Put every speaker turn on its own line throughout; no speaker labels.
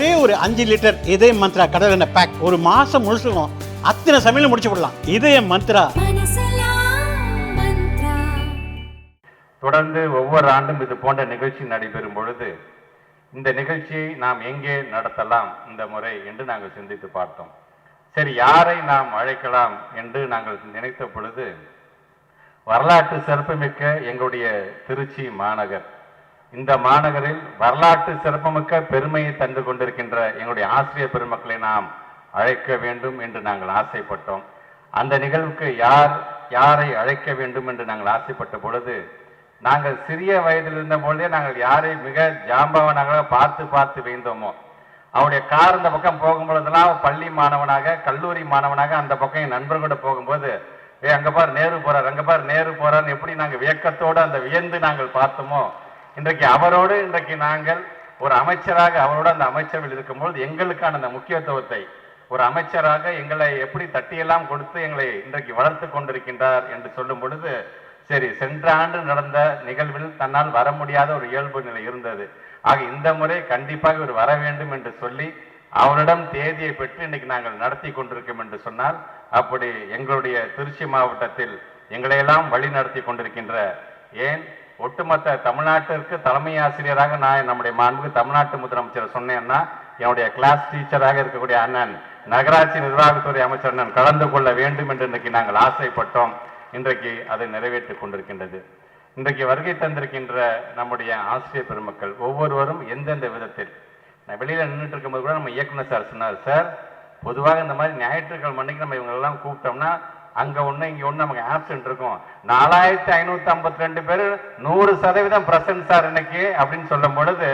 ஒரே ஒரு அஞ்சு லிட்டர் இதய மந்த்ரா கடல் எண்ணெய் பேக் ஒரு மாசம் முழுசுக்கும் அத்தனை சமையலும் முடிச்சு விடலாம். இதய மந்த்ரா.
தொடர்ந்து ஒவ்வொரு ஆண்டும் இது போன்ற நிகழ்ச்சி நடைபெறும் பொழுது இந்த நிகழ்ச்சியை நாம் எங்கே நடத்தலாம் இந்த முறை என்று நாங்கள் சிந்தித்து பார்த்தோம். சரி யாரை நாம் அழைக்கலாம் என்று நாங்கள் நினைத்த பொழுது வரலாற்று சிறப்புமிக்க எங்களுடைய திருச்சி மாநகர் இந்த மாநகரில் வரலாற்று சிறப்புமிக்க பெருமையை தந்து கொண்டிருக்கின்ற எங்களுடைய ஆசிரியர் பெருமக்களை நாம் அழைக்க வேண்டும் என்று நாங்கள் ஆசைப்பட்டோம். அந்த நிகழ்வுக்கு யார் யாரை அழைக்க வேண்டும் என்று நாங்கள் ஆசைப்பட்ட பொழுது நாங்கள் சிறிய வயதில் இருந்த பொழுதே நாங்கள் யாரை மிக ஜாம்பவனாக பார்த்து பார்த்து வைந்தோமோ அவருடைய கார் இந்த பக்கம் போகும்பொழுதெல்லாம் பள்ளி மாணவனாக கல்லூரி மாணவனாக அந்த பக்கம் என் நண்பர்களோட போகும்போது ஏ அங்கே பார் நேரு போறார் அங்கே பார் நேரு போகிறான்னு எப்படி நாங்கள் வியக்கத்தோடு அந்த வியந்து நாங்கள் பார்த்தோமோ இன்றைக்கு அவரோடு இன்றைக்கு நாங்கள் ஒரு அமைச்சராக அவரோட அந்த அமைச்சரவில் இருக்கும்போது எங்களுக்கான அந்த முக்கியத்துவத்தை ஒரு அமைச்சராக எங்களை எப்படி தட்டியெல்லாம் கொடுத்து எங்களை இன்றைக்கு வளர்த்து கொண்டிருக்கின்றார் என்று சொல்லும் பொழுது சரி சென்ற ஆண்டு நடந்த நிகழ்வில் தன்னால் வர முடியாத ஒரு இயல்பு நிலை இருந்தது. ஆக இந்த முறை கண்டிப்பாக இவர் வர வேண்டும் என்று சொல்லி அவரிடம் தேதியை பெற்று இன்னைக்கு நாங்கள் நடத்தி கொண்டிருக்கோம் என்று சொன்னால் அப்படி எங்களுடைய திருச்சி மாவட்டத்தில் எங்களையெல்லாம் வழி நடத்தி கொண்டிருக்கின்ற ஏன்? ஒட்டுமொத்த தமிழ்நாட்டிற்கு தலைமை ஆசிரியராக நான் நம்முடைய மாண்பு தமிழ்நாட்டு முதலமைச்சர் சொன்னேன்னா என்னுடைய கிளாஸ் டீச்சராக இருக்கக்கூடிய அண்ணன் நகராட்சி நிர்வாகத்துறை அமைச்சர் அண்ணன் கலந்து கொள்ள வேண்டும் என்று இன்றைக்கு நாங்கள் ஆசைப்பட்டோம். இன்றைக்கு அதை நிறைவேற்றிக் கொண்டிருக்கின்றது. இன்றைக்கு வருகை தந்திருக்கின்ற நம்முடைய ஆசிரியர் பெருமக்கள் ஒவ்வொருவரும் எந்தெந்த விதத்தில்? நான் வெளியில் நின்றுட்டு இருக்கும்போது கூட நம்ம இயக்குனர் சார் சொன்னார் சார் பொதுவாக இந்த மாதிரி ஞாயிற்றுக்கிழமை அன்னைக்கு நம்ம இவங்களெல்லாம் கூப்பிட்டோம்னா அங்க ஒண்ணு இங்க ஒண்ணு நமக்கு ஆப்சென்ட் இருக்கும். நாலாயிரத்தி ஐநூத்தி ஐம்பத்தி ரெண்டு பேர் நூறு சதவீதம் பிரசன்ட் சார் இன்னைக்கு அப்படின்னு சொல்லும் பொழுது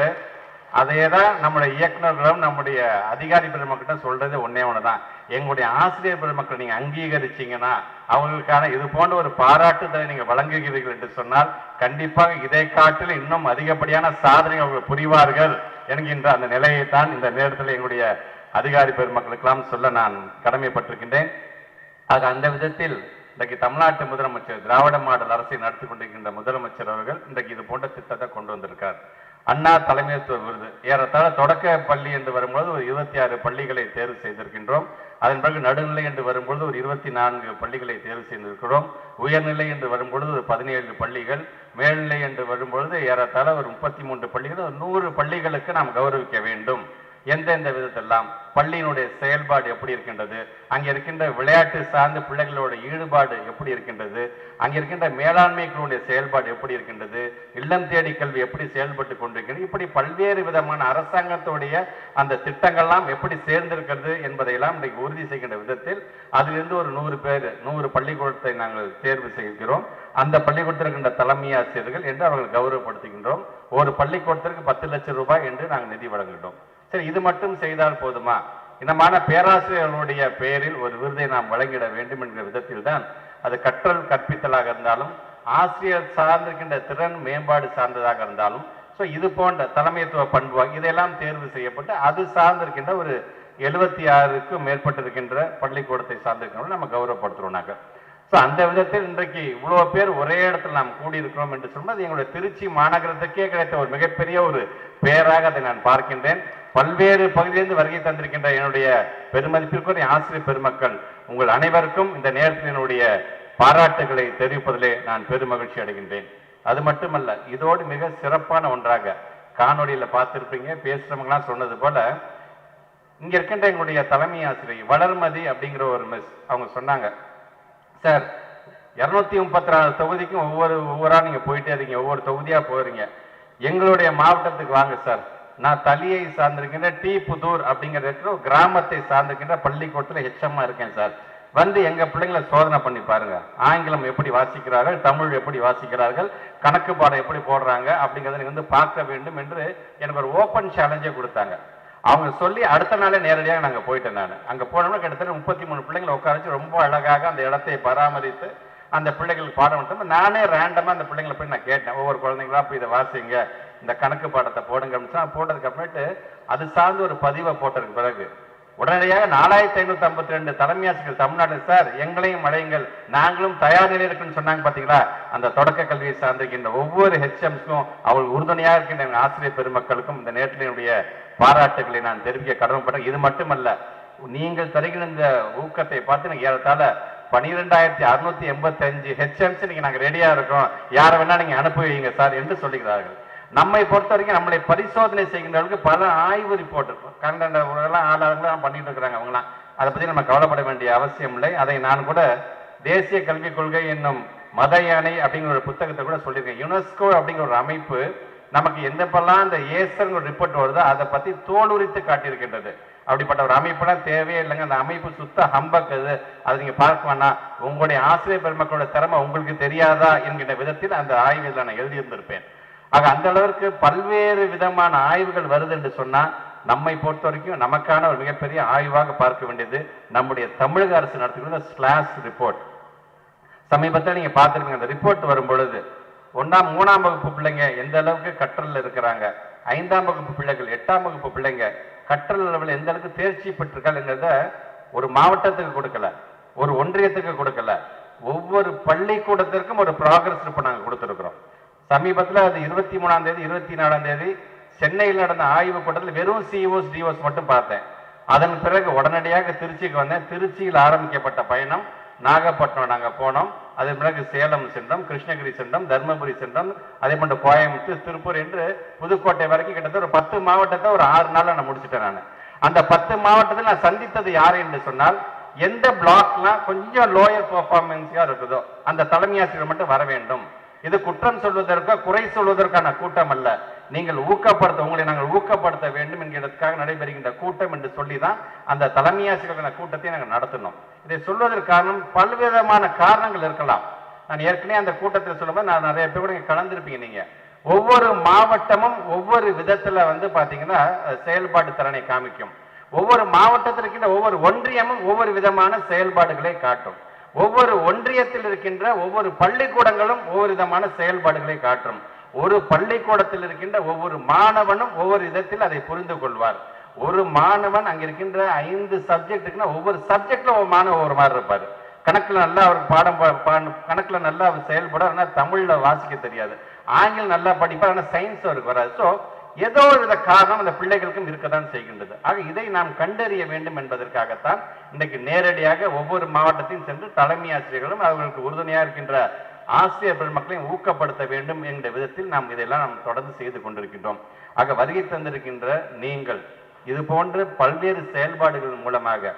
அதே தான் நம்முடைய இயக்குநர்களும் நம்முடைய அதிகாரி பெருமக்கிட்ட சொல்றது ஒன்னே ஒண்ணுதான். எங்களுடைய ஆசிரியர் பெருமக்களை நீங்க அங்கீகரிச்சீங்கன்னா அவங்களுக்கான இது போன்ற ஒரு பாராட்டுதலை நீங்க வழங்குகிறீர்கள் என்று சொன்னால் கண்டிப்பாக இதை காட்டில் இன்னும் அதிகப்படியான சாதனை அவர்கள் புரிவார்கள் என்கின்ற அந்த நிலையை தான் இந்த நேரத்தில் எங்களுடைய அதிகாரி பெருமக்களுக்கெல்லாம் சொல்ல நான் கடமைப்பட்டிருக்கின்றேன். ஆக அந்த விதத்தில் இன்றைக்கு தமிழ்நாட்டு முதலமைச்சர் திராவிட மாடல் அரசை நடத்தி கொண்டிருக்கின்ற முதலமைச்சர் அவர்கள் இன்றைக்கு இது போன்ற திட்டத்தை கொண்டு வந்திருக்கார். அண்ணா தலைமைத்துவ விருது. ஏறத்தாழ தொடக்க பள்ளி என்று வரும்பொழுது ஒரு இருபத்தி ஆறு பள்ளிகளை தேர்வு செய்திருக்கின்றோம். அதன் பிறகு நடுநிலை என்று வரும்பொழுது ஒரு இருபத்தி நான்கு பள்ளிகளை தேர்வு செய்திருக்கிறோம். உயர்நிலை என்று வரும்பொழுது ஒரு பதினேழு பள்ளிகள். மேல்நிலை என்று வரும்பொழுது ஏறத்தாழ ஒரு முப்பத்தி மூன்று பள்ளிகள். ஒரு நூறு பள்ளிகளுக்கு நாம் கௌரவிக்க வேண்டும். எந்தெந்த விதத்தெல்லாம் பள்ளியினுடைய செயல்பாடு எப்படி இருக்கின்றது அங்கே இருக்கின்ற விளையாட்டு சார்ந்த பிள்ளைகளோட ஈடுபாடு எப்படி இருக்கின்றது அங்கே இருக்கின்ற மேலாண்மைகளுடைய செயல்பாடு எப்படி இருக்கின்றது இல்லம் தேடி கல்வி எப்படி செயல்பட்டு கொண்டிருக்கிறது இப்படி பல்வேறு விதமான அரசாங்கத்துடைய அந்த திட்டங்கள்லாம் எப்படி சேர்ந்திருக்கிறது என்பதையெல்லாம் இன்றைக்கு உறுதி செய்கின்ற விதத்தில் அதிலிருந்து ஒரு நூறு பேர் நூறு பள்ளிக்கூடத்தை நாங்கள் தேர்வு செய்கிறோம். அந்த பள்ளிக்கூடத்திற்கின்ற தலைமை ஆசிரியர்கள் என்று அவர்கள் கௌரவப்படுத்துகின்றோம். ஒரு பள்ளிக்கூடத்திற்கு பத்து லட்சம் ரூபாய் என்று நாங்கள் நிதி வழங்குகிறோம் சரி இது மட்டும் செய்தால் போதுமா? இனமான பேராசிரியர்களுடைய பெயரில் ஒரு விருதை நாம் வழங்கிட வேண்டும் என்கிற விதத்தில் தான் அது கற்றல் கற்பித்தலாக இருந்தாலும் ஆசிரியர் சார்ந்திருக்கின்ற திறன் மேம்பாடு சார்ந்ததாக இருந்தாலும் ஸோ இது போன்ற தலைமைத்துவ பண்பு இதெல்லாம் தேர்வு செய்யப்பட்டு அது சார்ந்திருக்கின்ற ஒரு எழுபத்தி ஆறுக்கும் மேற்பட்டிருக்கின்ற பள்ளிக்கூடத்தை சார்ந்திருக்கிறவங்க நம்ம கௌரவப்படுத்துகிறோம் நாங்கள். ஸோ அந்த விதத்தில் இன்றைக்கு இவ்வளோ பேர் ஒரே இடத்துல நாம் கூடியிருக்கிறோம் என்று சொன்னால் அது எங்களுடைய திருச்சி மாநகரத்துக்கே கிடைத்த ஒரு மிகப்பெரிய ஒரு பேராக அதை நான் பார்க்கின்றேன். பல்வேறு பகுதியிலிருந்து வருகை தந்திருக்கின்ற என்னுடைய பெருமதிப்பிற்குரிய ஆசிரியர் பெருமக்கள் உங்கள் அனைவருக்கும் இந்த நேரத்தில் என்னுடைய பாராட்டுகளை தெரிவிப்பதிலே நான் பெருமகிழ்ச்சி அடைகின்றேன். அது மட்டுமல்ல இதோடு மிக சிறப்பான ஒன்றாக காணொலியில் பார்த்துருப்பீங்க பேசுகிறவங்களாம் சொன்னது போல இங்கே இருக்கின்ற எங்களுடைய தலைமை ஆசிரியர் வளர்மதி அப்படிங்கிற ஒரு மிஸ் அவங்க சொன்னாங்க சார் இரநூத்தி முப்பத்தி நாலு தொகுதிக்கும் ஒவ்வொரு ஒவ்வொரு நீங்கள் போயிட்டே இருக்கீங்க ஒவ்வொரு தொகுதியாக போகிறீங்க எங்களுடைய மாவட்டத்துக்கு வாங்க சார். நான் தலியை சார்ந்திருக்கின்ற டி புதூர் அப்படிங்கிற இடத்துல ஒரு கிராமத்தை சார்ந்திருக்கின்ற பள்ளிக்கூடத்தில் ஹெச்எம்மா இருக்கேன் சார். வந்து எங்க பிள்ளைங்களை சோதனை பண்ணி பாருங்க. ஆங்கிலம் எப்படி வாசிக்கிறார்கள் தமிழ் எப்படி வாசிக்கிறார்கள் கணக்கு பாடம் எப்படி போடுறாங்க அப்படிங்கிறத நீங்க வந்து பார்க்க வேண்டும் என்று எனக்கு ஒரு ஓப்பன் சேலஞ்சே கொடுத்தாங்க. அவங்க சொல்லி அடுத்த நாளே நேரடியாக நாங்கள் போயிட்டேன் நான். அங்கே போனோம்னா கிட்டத்தட்ட முப்பத்தி மூணு பிள்ளைங்களை உட்கார வச்சு ரொம்ப அழகாக அந்த இடத்தை பராமரித்து அந்த பிள்ளைகளுக்கு பாடம் எடுத்து நானே ரேண்டமாக அந்த பிள்ளைங்களை போய் நான் கேட்டேன். ஒவ்வொரு குழந்தைங்களா போய் இதை வாசிங்க இந்த கணக்கு பாடத்தை போடுங்க அப்படின்னு போட்டதுக்கு அப்புறமேட்டு அது சார்ந்து ஒரு பதிவை போட்டதுக்கு பிறகு உடனடியாக நாலாயிரத்தி ஐநூத்தி ஐம்பத்தி ரெண்டு தலைமை தமிழ்நாடு சார் எங்களையும் அழையுங்கள். நாங்களும் தயார் நிலையில் இருக்குன்னு சொன்னாங்க பாத்தீங்களா? அந்த தொடக்க கல்வியை சார்ந்திருக்கின்ற ஒவ்வொரு ஹெச்எம்ஸ்க்கும் அவள் உறுதுணையாக இருக்கின்ற ஆசிரியர் பெருமக்களுக்கும் இந்த நேரத்தினுடைய பாராட்டுகளை நான் தெரிவிக்க கடமைப்பட்டேன். இது மட்டுமல்ல நீங்கள் தருகிற இந்த ஊக்கத்தை பார்த்து எனக்கு ஏறத்தாழ பனிரெண்டாயிரத்தி அறுநூத்தி எண்பத்தி அஞ்சு ஹெச்எம்ஸ் நீங்க நாங்க ரெடியா இருக்கோம். யாரை வேணா நீங்க அனுப்பி வைங்க சார் என்று சொல்லுகிறார்கள். நம்மை பொறுத்த வரைக்கும் நம்மளை பரிசோதனை செய்கின்றவர்களுக்கு பல ஆய்வு ரிப்போர்ட் இருக்கும் கண்ட எல்லாம் பண்ணிட்டு இருக்கிறாங்க அவங்களாம் அதை பத்தி நம்ம கவலைப்பட வேண்டிய அவசியம் இல்லை. அதை நான் கூட தேசிய கல்விக் கொள்கை என்னும் மத யானை அப்படிங்கிற ஒரு புத்தகத்தை கூட சொல்லியிருக்கேன். யுனெஸ்கோ அப்படிங்கிற ஒரு அமைப்பு நமக்கு எந்தப்பெல்லாம் இந்த ஏசர் ரிப்போர்ட் வருதோ அதை பத்தி தோலுரித்து காட்டியிருக்கின்றது. அப்படிப்பட்ட ஒரு அமைப்புலாம் தேவையே இல்லைங்க. அந்த அமைப்பு சுத்த ஹம்பக்குது அது. அதை நீங்க பார்க்க வேணாம். உங்களுடைய ஆசிரியர் பெருமக்களோட திறமை உங்களுக்கு தெரியாதா என்கின்ற விதத்தில் அந்த ஆய்வில் நான் எழுதியிருந்திருப்பேன். ஆக அந்த அளவிற்கு பல்வேறு விதமான ஆய்வுகள் வருது என்று சொன்னா நம்மை பொறுத்த வரைக்கும் நமக்கான ஒரு மிகப்பெரிய ஆய்வாக பார்க்க வேண்டியது நம்முடைய தமிழக அரசு நடத்துகிற ஸ்லாஸ் ரிப்போர்ட். சமீபத்தில் நீங்க பார்த்துருக்கீங்க அந்த ரிப்போர்ட் வரும் பொழுது ஒன்றாம் மூணாம் வகுப்பு பிள்ளைங்க எந்த அளவுக்கு கற்றலில் இருக்கிறாங்க? ஐந்தாம் வகுப்பு பிள்ளைகள் எட்டாம் வகுப்பு பிள்ளைங்க கற்றல் அளவில் எந்த அளவுக்கு தேர்ச்சி பெற்றிருக்காங்கிறத ஒரு மாவட்டத்துக்கு கொடுக்கல ஒரு ஒன்றியத்துக்கு கொடுக்கல. ஒவ்வொரு பள்ளிக்கூடத்திற்கும் ஒரு ப்ராக்ரஸ் இப்போ நாங்கள் கொடுத்துருக்குறோம். சமீபத்தில் அது இருபத்தி மூணாம் தேதி இருபத்தி நாலாம் தேதி சென்னையில் நடந்த ஆய்வு கூட்டத்தில் வெறும் சிஓஸ் டிஓஸ் மட்டும் பார்த்தேன். அதன் பிறகு உடனடியாக திருச்சிக்கு வந்தேன். திருச்சியில் ஆரம்பிக்கப்பட்ட பயணம் நாகப்பட்டினம் நாங்கள் போனோம். அதே பிறகு சேலம் சென்றோம் கிருஷ்ணகிரி சென்றோம் தர்மபுரி சென்றோம் அதே போன்ற கோயம்புத்தூர் திருப்பூர் என்று புதுக்கோட்டை வரைக்கும் கிட்டத்தட்ட ஒரு பத்து மாவட்டத்தை ஒரு ஆறு நாள் நான் முடிச்சுட்டேன் நான். அந்த பத்து மாவட்டத்தில் நான் சந்தித்தது யார் என்று சொன்னால் எந்த பிளாக்லாம் கொஞ்சம் லோயர் பர்ஃபார்மன்ஸாக இருக்குதோ அந்த தலைமை ஆசிரியர் மட்டும் வர வேண்டும். இது குற்றம் சொல்வதற்கோ குறை சொல்வதற்கான கூட்டம் அல்ல. நீங்கள் ஊக்கப்படுத்த உங்களை நாங்கள் ஊக்கப்படுத்த வேண்டும் என்கிறதுக்காக நடைபெறுகின்ற கூட்டம் என்று சொல்லி தான் அந்த தலைமை கூட்டத்தை நாங்கள் நடத்தினோம். இதை சொல்வதற்கு காரணம் பல்விதமான காரணங்கள் இருக்கலாம். நான் ஏற்கனவே அந்த கூட்டத்தில் சொல்லும்போது நான் நிறைய பேர் கூட கலந்துருப்பீங்க நீங்கள் நீங்க. ஒவ்வொரு மாவட்டமும் ஒவ்வொரு விதத்துல வந்து பாத்தீங்கன்னா செயல்பாட்டு திறனை காமிக்கும். ஒவ்வொரு மாவட்டத்தில் இருக்கின்ற ஒவ்வொரு ஒன்றியமும் ஒவ்வொரு விதமான செயல்பாடுகளை காட்டும். ஒவ்வொரு ஒன்றியத்தில் இருக்கின்ற ஒவ்வொரு பள்ளிக்கூடங்களும் ஒவ்வொரு விதமான செயல்பாடுகளை காட்டும். ஒரு பள்ளிக்கூடத்தில் இருக்கின்ற ஒவ்வொரு மாணவனும் ஒவ்வொரு விதத்தில் அதை புரிந்து கொள்வார். ஒரு மாணவன் அங்க இருக்கின்ற ஐந்து சப்ஜெக்ட் இருக்குன்னா ஒவ்வொரு சப்ஜெக்ட்ல ஒரு மாணவன் ஒரு மாதிரி இருப்பார். கணக்குல நல்லா அவர் பாடம் பா- கணக்குல நல்லா அவர் செயல்பட ஆனா தமிழ்ல வாசிக்க தெரியாது. ஆங்கிலம் நல்லா படிப்பார். ஆனா சயின்ஸ் அவருக்கு வராது. ஸோ ஏதோ ஒரு வித காரணம் அந்த பிள்ளைகளுக்கும் இருக்கத்தான் செய்கின்றது. ஆக இதை நாம் கண்டறிய வேண்டும் என்பதற்காகத்தான் இன்றைக்கு நேரடியாக ஒவ்வொரு மாவட்டத்தையும் சென்று தலைமை ஆசிரியர்களும் அவர்களுக்கு உறுதுணையாக இருக்கின்ற ஆசிரியர் பெருமக்களையும் ஊக்கப்படுத்த வேண்டும் என்ற விதத்தில் நாம் இதெல்லாம் நாம் தொடர்ந்து செய்து கொண்டிருக்கின்றோம். ஆக வருகை தந்திருக்கின்ற நீங்கள் இது போன்ற பல்வேறு செயல்பாடுகள் மூலமாக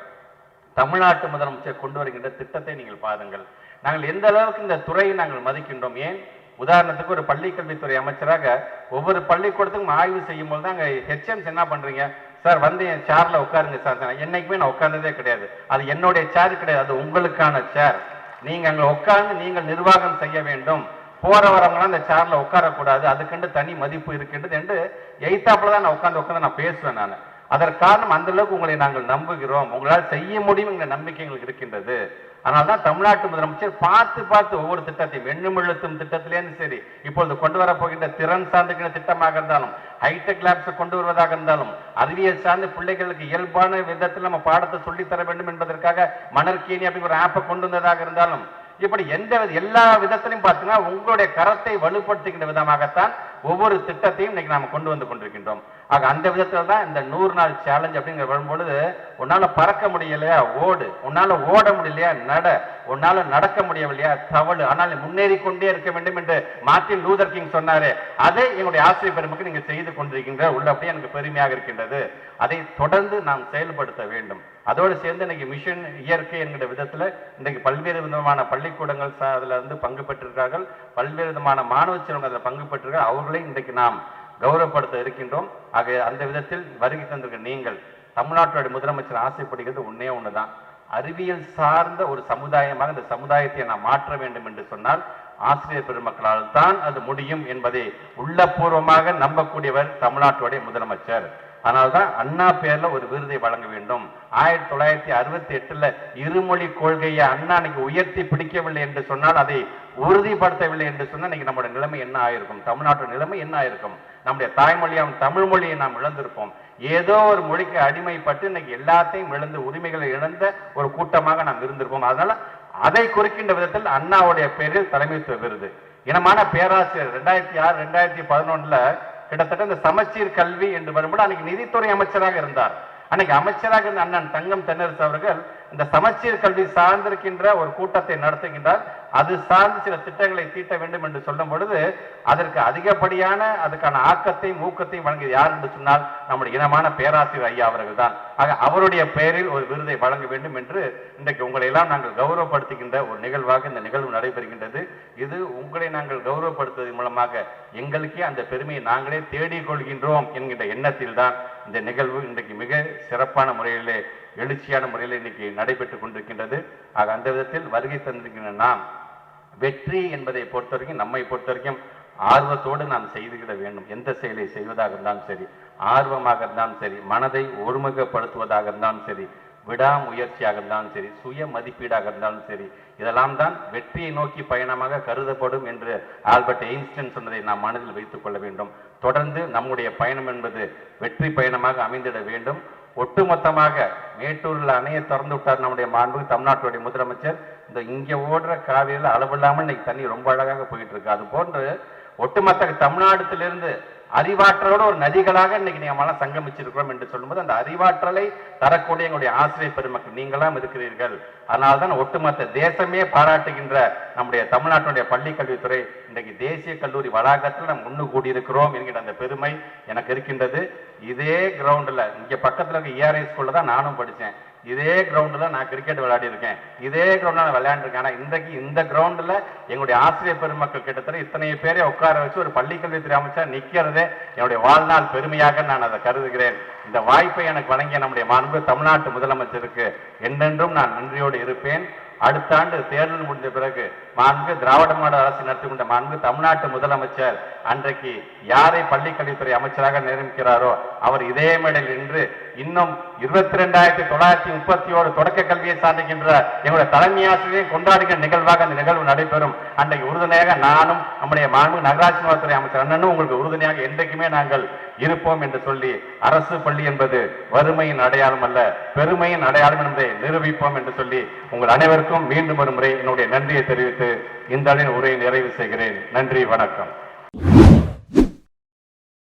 தமிழ்நாட்டு முதலமைச்சர் கொண்டு வருகின்ற திட்டத்தை நீங்கள் பாருங்கள். நாங்கள் எந்த அளவுக்கு இந்த துறையை நாங்கள் மதிக்கின்றோம்? ஏன்? உதாரணத்துக்கு ஒரு பள்ளி கல்வித்துறை அமைச்சராக ஒவ்வொரு பள்ளிக்கூடத்துக்கும் ஆய்வு செய்யும் போது அங்க ஹெச்எம்ஸ் என்ன பண்றீங்க? சார் வந்து என் சேர்ல உட்காருங்க சார் என்னைக்குமே நான் உட்கார்ந்ததே கிடையாது. அது என்னுடைய சேர் கிடையாது. அது உங்களுக்கான சேர் நீங்க அங்க உட்கார்ந்து நீங்கள் நிர்வாகம் செய்ய வேண்டும். போற வரவங்களாம் அந்த சேர்ல உட்காரக்கூடாது. அதுக்கென்று தனி மதிப்பு இருக்கின்றது என்று எய்த்தாப்புல தான் நான் உட்கார்ந்து உட்காந்து நான் பேசுவேன் நான். அதற்காரணம் அந்த அளவுக்கு உங்களை நாங்கள் நம்புகிறோம். உங்களால் செய்ய முடியும் என்ற நம்பிக்கை எங்களுக்கு இருக்கின்றது. அதனால்தான் தமிழ்நாட்டு முதலமைச்சர் பார்த்து பார்த்து ஒவ்வொரு திட்டத்தையும் எண்ணுமிழுத்தும் திட்டத்திலேருந்து சரி இப்பொழுது கொண்டு வரப்போகின்ற திறன் சார்ந்த திட்டமாக இருந்தாலும் ஹைடெக் லேப்ஸை கொண்டு வருவதாக இருந்தாலும் அறிவியல் சார்ந்த பிள்ளைகளுக்கு இயல்பான விதத்தில் நம்ம பாடத்தை சொல்லித்தர வேண்டும் என்பதற்காக மணற்கேணி அப்படி ஒரு ஆப்பை கொண்டு வந்ததாக இருந்தாலும் இப்படி எந்த வித- எல்லா விதத்திலையும் பார்த்தீங்கன்னா உங்களுடைய கரத்தை வலுப்படுத்துகின்ற விதமாகத்தான் ஒவ்வொரு திட்டத்தையும் இன்னைக்கு நாம் கொண்டு வந்து கொண்டிருக்கின்றோம். ஆக அந்த விதத்துல தான் இந்த நூறு நாள் சேலஞ்ச் அப்படிங்கிற வரும்பொழுது உன்னால பறக்க முடியலையா? ஓடு. உன்னால ஓட முடியலையா? நட. உன்னால நடக்க முடியவில்லையா? தவறு ஆனால் முன்னேறி கொண்டே இருக்க வேண்டும் என்று மார்ட்டின் லூதர் கிங் சொன்னாரே. அதை என்னுடைய ஆசிரியர் பெருமக்கு நீங்க செய்து கொண்டிருக்கின்ற உள்ள அப்படியே எனக்கு பெருமையாக இருக்கின்றது. அதை தொடர்ந்து நாம் செயல்படுத்த வேண்டும். அதோடு சேர்ந்து இன்னைக்கு மிஷன் இயற்கை என்கிற விதத்துல இன்னைக்கு பல்வேறு விதமான பள்ளிக்கூடங்கள் சா- அதுல வந்து பங்கு பெற்றிருக்கார்கள் பல்வேறு விதமான மாணவ செல்வங்கள் அதில் பங்கு பெற்றிருக்கார்கள் அவர்களையும் இன்றைக்கு நாம் கௌரவப்படுத்த இருக்கின்றோம். ஆக அந்த விதத்தில் வருகை தந்திருக்க நீங்கள் தமிழ்நாட்டுடைய முதலமைச்சர் ஆசைப்படுகிறது ஒண்ணே ஒன்றுதான் அறிவியல் சார்ந்த ஒரு சமுதாயமாக இந்த சமுதாயத்தை நாம் மாற்ற வேண்டும் என்று சொன்னால் ஆசிரியர் பெருமக்களால் தான் அது முடியும் என்பதை உள்ளபூர்வமாக நம்பக்கூடியவர் தமிழ்நாட்டுடைய முதலமைச்சர். அதனால்தான் அண்ணா பேர்ல ஒரு விருதை வழங்க வேண்டும். ஆயிரத்தி தொள்ளாயிரத்தி அறுபத்தி எட்டுல இருமொழி கொள்கையை அண்ணா அன்னைக்கு உயர்த்தி பிடிக்கவில்லை என்று சொன்னால் அதை உறுதிப்படுத்தவில்லை என்று சொன்னால் இன்னைக்கு நம்முடைய நிலைமை என்ன ஆயிருக்கும்? தமிழ்நாட்டு நிலைமை என்ன ஆயிருக்கும்? நம்முடைய தாய்மொழியாம் தமிழ் மொழியை நாம் இழந்திருப்போம். ஏதோ ஒரு மொழிக்கு அடிமைப்பட்டு இன்னைக்கு எல்லாத்தையும் இழந்து உரிமைகளை இழந்த ஒரு கூட்டமாக நாம் இருந்திருப்போம். அதனால அதை குறிக்கின்ற விதத்தில் அண்ணாவுடைய பேரில் தலைமைத்துவ விருது. இனமான பேராசிரியர் ரெண்டாயிரத்தி ஆறு ரெண்டாயிரத்தி பதினொன்னுல கிட்டத்தட்ட இந்த சமச்சீர் கல்வி என்று வரும்போது அன்னைக்கு நிதித்துறை அமைச்சராக இருந்தார். அன்னைக்கு அமைச்சராக இருந்த அண்ணன் தங்கம் தென்னரசு அவர்கள் இந்த சமச்சீர் கல்வி சார்ந்திருக்கின்ற ஒரு கூட்டத்தை நடத்துகின்றார். அது சார்ந்து சில திட்டங்களை தீட்ட வேண்டும் என்று சொல்லும் பொழுது அதற்கு அதிகப்படியான அதுக்கான ஆக்கத்தையும் ஊக்கத்தையும் வழங்கியது யார் என்று சொன்னால் நம்முடைய இனமான பேராசிரியர் ஐயா அவர்கள் தான் ஆக அவருடைய பெயரில் ஒரு விருதை வழங்க வேண்டும் என்று இன்றைக்கு உங்களை எல்லாம் நாங்கள் கௌரவப்படுத்துகின்ற ஒரு நிகழ்வாக இந்த நிகழ்வு நடைபெறுகின்றது. இது உங்களை நாங்கள் கௌரவப்படுத்துவதன் மூலமாக எங்களுக்கே அந்த பெருமையை நாங்களே தேடிக் கொள்கின்றோம் என்கின்ற எண்ணத்தில் தான் இந்த நிகழ்வு இன்றைக்கு மிக சிறப்பான முறையிலே எழுச்சியான முறையில் இன்னைக்கு நடைபெற்றுக் கொண்டிருக்கின்றது. ஆக அந்த விதத்தில் வருகை தந்திருக்கின்ற நாம் வெற்றி என்பதை பொறுத்தவரைக்கும் நம்மை பொறுத்தவரைக்கும் ஆர்வத்தோடு நாம் செய்துவிட வேண்டும். எந்த செயலை செய்வதாக இருந்தாலும் சரி ஆர்வமாக இருந்தாலும் சரி மனதை ஒருமுகப்படுத்துவதாக இருந்தாலும் சரி விடாமுயற்சியாக இருந்தாலும் சரி சுய மதிப்பீடாக இருந்தாலும் சரி இதெல்லாம் தான் வெற்றியை நோக்கி பயணமாக கருதப்படும் என்று ஆல்பர்ட் எயின்ஸ்டன் சொன்னதை நாம் மனதில் வைத்துக் கொள்ள வேண்டும். தொடர்ந்து நம்முடைய பயணம் என்பது வெற்றி பயணமாக அமைந்திட வேண்டும். ஒட்டுமொத்தமாக மேட்டூரில் அணையை திறந்து விட்டார் நம்முடைய மாண்பு தமிழ்நாட்டுடைய முதலமைச்சர். இந்த இங்கே ஓடுற காவிரியில் அளவில்லாமல் இன்னைக்கு தண்ணி ரொம்ப அழகாக போயிட்டு இருக்கு. அது போன்று ஒட்டுமொத்த தமிழ்நாட்டிலிருந்து அறிவாற்றலோட ஒரு நதிகளாக இன்னைக்கு நம்மளாம் சங்கமிச்சிருக்கிறோம் என்று சொல்லும்போது அந்த அறிவாற்றலை தரக்கூடிய எங்களுடைய ஆசிரியர் பெருமக்கள் நீங்களாம் இருக்கிறீர்கள். அதனால்தான் ஒட்டுமொத்த தேசமே பாராட்டுகின்ற நம்முடைய தமிழ்நாட்டினுடைய பள்ளி கல்வித்துறை இன்றைக்கு தேசிய கல்லூரி வளாகத்தில் நாம் ஒன்று கூடியிருக்கிறோம் என்கிற அந்த பெருமை எனக்கு இருக்கின்றது. இதே கிரவுண்டில் இங்க பக்கத்துல இருக்க ஏஆர்ஐ ஸ்கூல்ல தான் நானும் படித்தேன் இதே கிரவுண்டில் நான் கிரிக்கெட் விளையாடி இருக்கேன் இதே கிரவுண்டில் நான் விளையாண்டுருக்கேன். ஆனால் இன்றைக்கு இந்த கிரவுண்டில் எங்களுடைய ஆசிரியர் பெருமக்கள் கிட்டத்தட்ட இத்தனை பேரை உட்கார வச்சு ஒரு பள்ளிக்கல்வித்துறை அமைச்சர் நிற்கிறதே என்னுடைய வாழ்நாள் பெருமையாக நான் அதை கருதுகிறேன். இந்த வாய்ப்பை எனக்கு வழங்கிய நம்முடைய மாண்பு தமிழ்நாட்டு முதலமைச்சருக்கு என்றென்றும் நான் நன்றியோடு இருப்பேன். அடுத்த ஆண்டு தேர்தல் முடிந்த பிறகு மாண்பு திராவிட மாடல் அரசு நடத்தி கொண்ட மாண்பு தமிழ்நாட்டு முதலமைச்சர் அன்றைக்கு யாரை பள்ளிக்கல்வித்துறை அமைச்சராக நியமிக்கிறாரோ அவர் இதே மேடையில் நின்று இன்னும் இருபத்தி ரெண்டாயிரத்தி தொள்ளாயிரத்தி முப்பத்தி ஏழு தொடக்க கல்வியை சார்ந்திருக்கின்ற எங்களுடைய தலைமை ஆசிரியரை கொண்டாடுகிற நிகழ்வாக அந்த நிகழ்வு நடைபெறும். அன்றைக்கு உறுதுணையாக நானும் நம்முடைய மாண்பு நகராட்சி நலத்துறை அமைச்சர் அண்ணனும் உங்களுக்கு உறுதுணையாக என்றைக்குமே நாங்கள் இருப்போம் என்று சொல்லி அரசு பள்ளி என்பது வறுமையின் அடையாளம் அல்ல பெருமையின் அடையாளம் என்பதை நிரூபிப்போம் என்று சொல்லி உங்கள் அனைவருக்கும் மீண்டும் ஒரு முறை என்னுடைய நன்றியை தெரிவித்து இந்த அளவின் உரையை நிறைவு செய்கிறேன். நன்றி வணக்கம்.